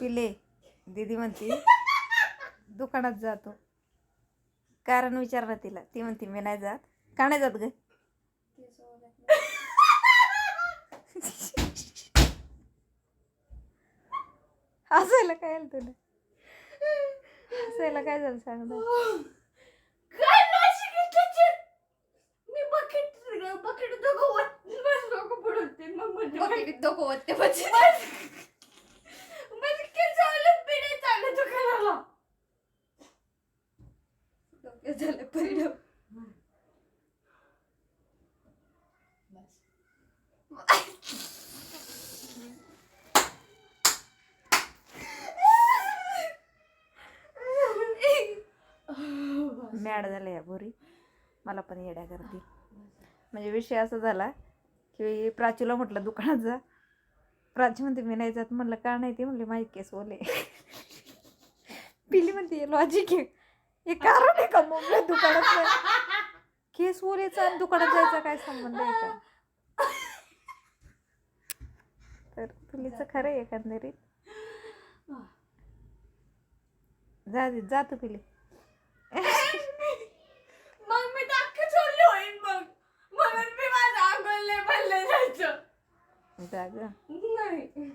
पिले. दीदी म्हणते दुकानात जातो. कारण विचारलं तिला. ती म्हणते मी नाही जात. का नाही जात ग? हसायला काय आलं तुला? हसायला काय झालं सांग बकेट बकेट दोघं वत बस डोकं बुडवते मग म्हणजे बकेटीत डोकं ओतते म्हणजे. म्हणजे केस आलं पिढे चाललं दुकानाला झालं परिणाम. मॅड झालं या बोरी मला पण येड्या करते. म्हणजे विषय असा झाला की प्राचूला म्हटलं दुकानात जा. प्राची म्हणते मी नाही जात. म्हणलं का नाही? ते म्हणले माझे केस ओले. पिली म्हणते लॉजिक आहे. हे कारण आहे का मग? मी दुकानात जा- केस ओलेचा आणि दुकानात जायचा काय संबंध आहे का? तर पिलीचं खरं आहे एकंदरीत. जा दे, जा तू पिली मग मी सोडलं होईन मग. म्हणून मी माझं अंगोल नाही भरलं जायचं. जा ग. नाही.